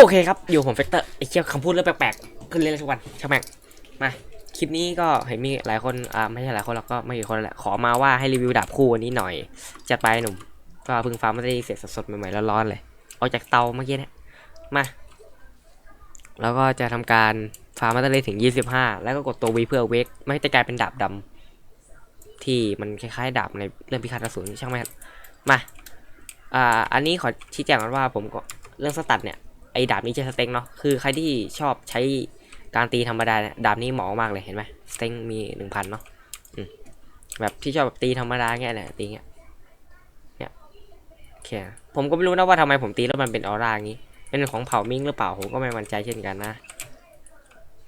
โอเคครับ อยู่ผมเฟกเตอร์ไอ้เชี่ยคำพูดเรื่องแปลกๆ ขึ้นเรื่อยๆทุกวันช่างแม่งมา คลิปนี้ก็เห็นมีหลายคน อ่า ไม่ใช่หลายคนหรอกก็ไม่กี่คนแหละ ขอมาว่าให้รีวิวดาบคู่วันนี้หน่อย จัดไปหนุ่ม ก็เพิ่งฟาร์มมาได้เสร็จสดๆ ใหม่ๆ ร้อนๆ เลย ออกจากเตาเมื่อกี้เนี่ย มา แล้วก็จะทำการฟาร์มมาได้ถึง 25 แล้วก็กดตัววีเพื่อเวกไม่ให้จะกลายเป็นดาบดำที่มันคล้ายๆ ดาบในเรื่องพิฆาตอสูรช่างแม่งมา อ่า อันนี้ขอชี้แจงก่อนว่าผมก็เรื่องสตัดเนี่ย ไอ้ดาบนี้จะสเต็งเนาะคือใครที่ชอบใช้การตีธรรมดาเนี่ยดาบนี้เหมาะมากเลยเห็นไหมสเต็งมีหนึ่งพันเนาะแบบที่ชอบแบบตีธรรมดาเงี้ยเนี่ยตีเงี้ยเนี่ยโอเคผมก็ไม่รู้นะว่าทำไมผมตีแล้วมันเป็นออร่าอย่างงี้เป็นของเผ่ามิงหรือเปล่าผมก็ไม่มั่นใจเช่นกันนะ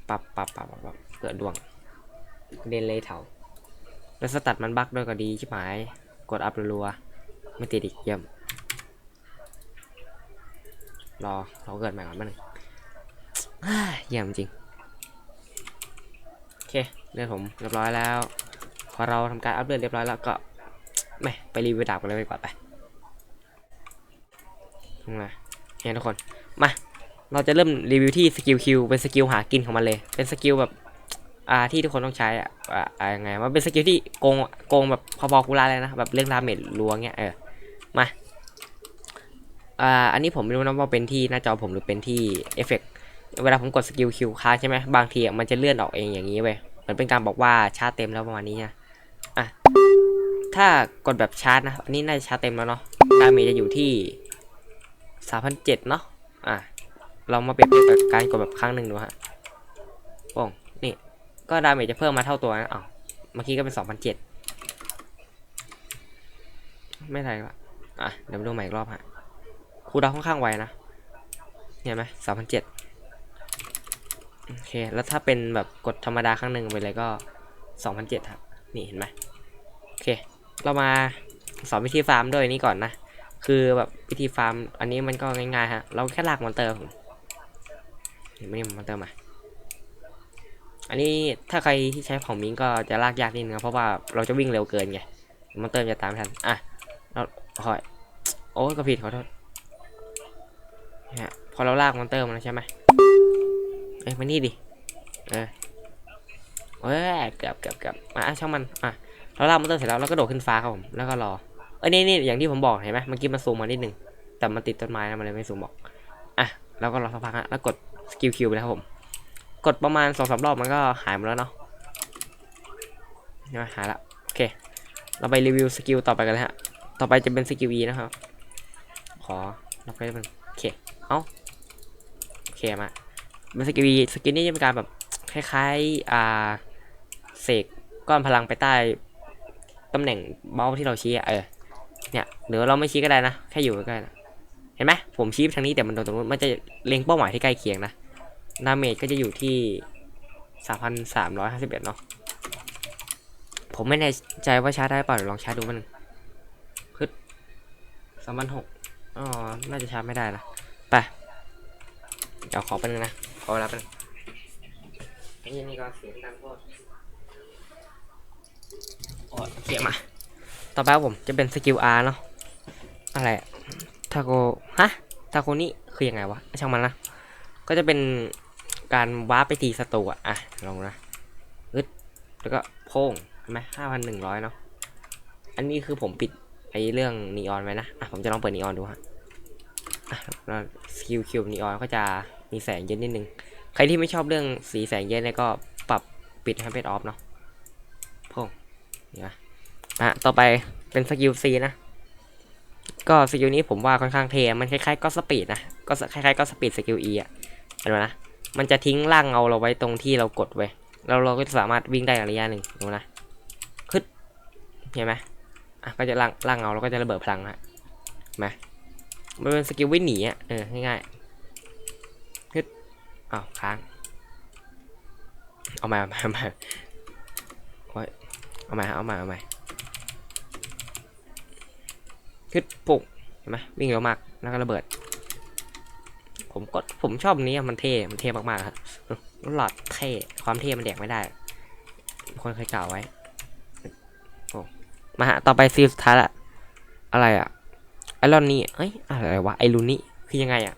ปับปับปับปับปับเกิดดวงเดนเลยเถาแล้วสตัดมันบักด้วยก็ดีชิบหายกดอัพรัวๆไม่ติดอีกเยี่ยม รอเราเกิดใหม่ก่อนมาหนึ่งเยี่ยมจริง โอเคเลือดผมเรียบร้อยแล้ว พอเราทำการอัพเลือดเรียบร้อยแล้วก็ไม่ไปรีวิวดาบกันเลยดีกว่าไปมาเนี่ยทุกคน มา เราจะเริ่มรีวิวที่สกิลคิวเป็นสกิลหากินของมันเลย เป็นสกิลแบบอ่าที่ทุกคนต้องใช้อะอ่าอ่ายังไงมันเป็นสกิลที่โกงโกงแบบพอๆกูลาเลยนะแบบเรื่องดาเมจรัวเงี้ยเออมา อ่าอันนี้ผมไม่รู้นะว่าเป็นที่หน้าจอผมหรือเป็นที่เอฟเฟกต์เวลาผมกดสกิลคิวค้าใช่ไหมบางทีมันจะเลื่อนออกเองอย่างนี้เว้ยมันเป็นการบอกว่าชาร์จเต็มแล้วประมาณนี้นะอะถ้ากดแบบชาร์จนะอันนี้น่าจะชาร์จเต็มแล้วเนาะดาเมจจะอยู่ที่สามพันเจ็ดเนาะอะเรามาเปรียบเทียบกับการกดแบบครั้งหนึ่งดูฮะโป้งนี่ก็ดาเมจจะเพิ่มมาเท่าตัวนะอ้าวเมื่อกี้ก็เป็นสองพันเจ็ดไม่ไรละอะเดี๋ยวดูใหม่อีกรอบฮะ คูดาวค่อนข้างไวนะเห็นไหมสามพันเจ็ดโอเค แล้วถ้าเป็นแบบกดธรรมดาครั้งหนึ่งไปเลยก็สองพันเจ็ดครับ นี่เห็นไหมโอเค เรามาสอนวิธีฟาร์มด้วยนี่ก่อนนะ คือแบบวิธีฟาร์ม อันนี้มันก็ง่ายๆฮะ เราแค่ลากมอนเตอร์ผมเห็นไหมนี่มอนเตอร์มา อันนี้ถ้าใครที่ใช้เผามิงก็จะลากยากนิดนึงเพราะว่าเราจะวิ่งเร็วเกินไงมอนเตอร์จะตามทัน อะเราหอย โอ้ก็ผิดขอโทษ เนี่ยพอเราลากมอนเตอร์มันใช่ไหมเอ้ยมานี่ดิเออเอ้ยเกือบเกือบเกือบอะช่างมันอะเราลากมอนเตอร์เสร็จแล้วเราก็โดดขึ้นฟ้าครับผมแล้วก็รอเอ้ยนี่นี่อย่างที่ผมบอกเห็นไหมเมื่อกี้มันซูมมานิดนึงแต่มันติดต้นไม้นะมันเลยไม่ซูมบอกอะแล้วก็รอสักพักฮะแล้วกดสกิลคิวไปแล้วครับผม กดประมาณสองสามรอบมันก็หายหมดแล้วเนาะใช่ไหมหายละโอเค เราไปรีวิวสกิลต่อไปกันเลยฮะต่อไปจะเป็นสกิล E นะครับขอเราไปเป็นโอเค เอ้าโอเคมาเป็นสกิลสกิลนี้จะเป็นการแบบคล้ายๆอ่าเสกก้อนพลังไปใต้ตำแหน่งเมาที่เราชี้เออเนี่ยหรือเราไม่ชี้ก็ได้นะแค่อยู่ใกล้ๆนะเห็นไหมผมชี้ทางนี้แต่มันโดนตรงนู้นมันจะเล็งเป้าหมายที่ใกล้เคียงนะดาเมจก็จะอยู่ที่สามพันสามร้อยห้าสิบเอ็ดเนาะผมไม่แน่ใจว่าชาร์จได้เปล่าเดี๋ยวลองชาร์จดูมันพึดสามพันหกอ๋อ น่าจะชาร์จไม่ได้นะ ไปเดี๋ยวขอไปบนึงนะขอเวลาไปบนึงไอ้นี่นี่ก็เสียงดังโคตรโอ้เสียมา ต่อไปผมจะเป็นสกิล R เนาะอะไรทาโกฮะทาโกนี่คือยังไงวะช่างมันนะก็จะเป็นการวาร์ปไปตีศัตรูอะอะลองนะอึดแล้วก็โพ่งเห็นไหมห้าพันหนึ่งร้อยเนาะอันนี้คือผมปิดไอ้เรื่องนีออนไว้นะอะผมจะลองเปิดนีออนดูฮะ อะแล้วสกิลคิวนีออนก็จะมีแสงเย็นนิดนึง ใครที่ไม่ชอบเรื่องสีแสงเย็นเนี่ยก็ปรับปิดให้เป็นออฟเนาะพงเห็นไหมอะต่อไปเป็นสกิลซีนะ ก็สกิลนี้ผมว่าค่อนข้างเทมันคล้ายๆก็สปีดนะ ก็คล้ายๆก็สปีดสกิล E อะเห็นไหมนะ มันจะทิ้งร่างเงาเราไว้ตรงที่เรากดไว้แล้วเราก็สามารถวิ่งได้ระยะหนึ่งดูนะขึ้นเห็นไหมอะก็จะร่างร่างเงาเราก็จะระเบิดพลังฮะเห็นไหม มันเป็นสกิลวิ่งหนีอะเออง่ายๆขึ้นอ้าวค้าง เอาใหม่เอาใหม่เอาใหม่โอ้ยเอาใหม่เอาใหม่เอาใหม่ขึ้นปุ๊กเห็นไหมวิ่งเร็วมากแล้วก็ระเบิด ผมกดผมชอบอันนี้อะมันเท่ มันเท่มากๆครับหลอดเท่ความเท่มันแดกไม่ได้ คนเคยกล่าวไว้โอ้มาฮะต่อไปซีสุดท้ายละอะไรอะ รอนนี่เอ้ยอะไรวะไอรูนี่คือยังไงอะ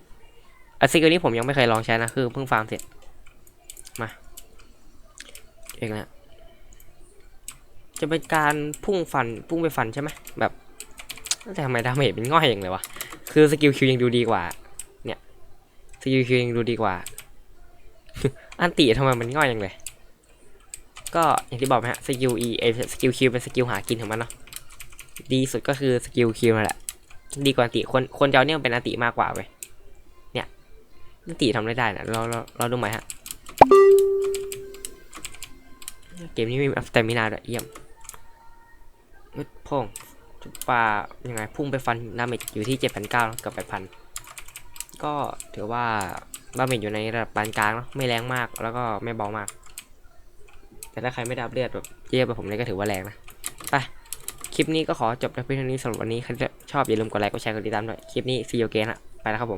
อะสกิลนี้ผมยังไม่เคยลองใช้นะคือเพิ่งฟาร์มเสร็จมาเองนะจะเป็นการพุ่งฟันพุ่งไปฟันใช่ไหมแบบแต่ทำไมดาเมจเป็นง่อยอย่างเลยวะคือสกิลคิวยังดูดีกว่า เนี่ยสกิลคิวยังดูดีกว่า อันติทำไมมันง่อยอย่างเลยก็อย่างที่บอกฮะสกิล E เอสกิลคิวเป็นสกิลหากินของมันเนาะดีสุดก็คือสกิลคิวนั่นแหละ ดีกว่าอันติคนคนจะเอาเนี่ยเป็นอันติมากกว่าเว้ยเนี่ยอันติทำได้ได้นะเราเราเราดูใหม่ฮะเกมนี้มีสเตมินาด้วยเยี่ยมมึดพงจุปลายังไงพุ่งไปฟันดาเมจอยู่ที่ 7,900กับ 8,000 ก็ถือว่าดาเมจอยู่ในระดับปานกลางเนอะไม่แรงมากแล้วก็ไม่เบามาก แต่ถ้าใครไม่ได้อัพเลือดแบบเยอะแบบผมเลยก็ถือว่าแรงนะไป ลิปนี้ก็ขอจบในเพียงเท่านี้สำหรับวันนี้ใครชอบอย่าลืมกดไลค์กดแชร์กดติดตามด้วย คลิปนี้ซีโอเกนอะไปแล้วครับผม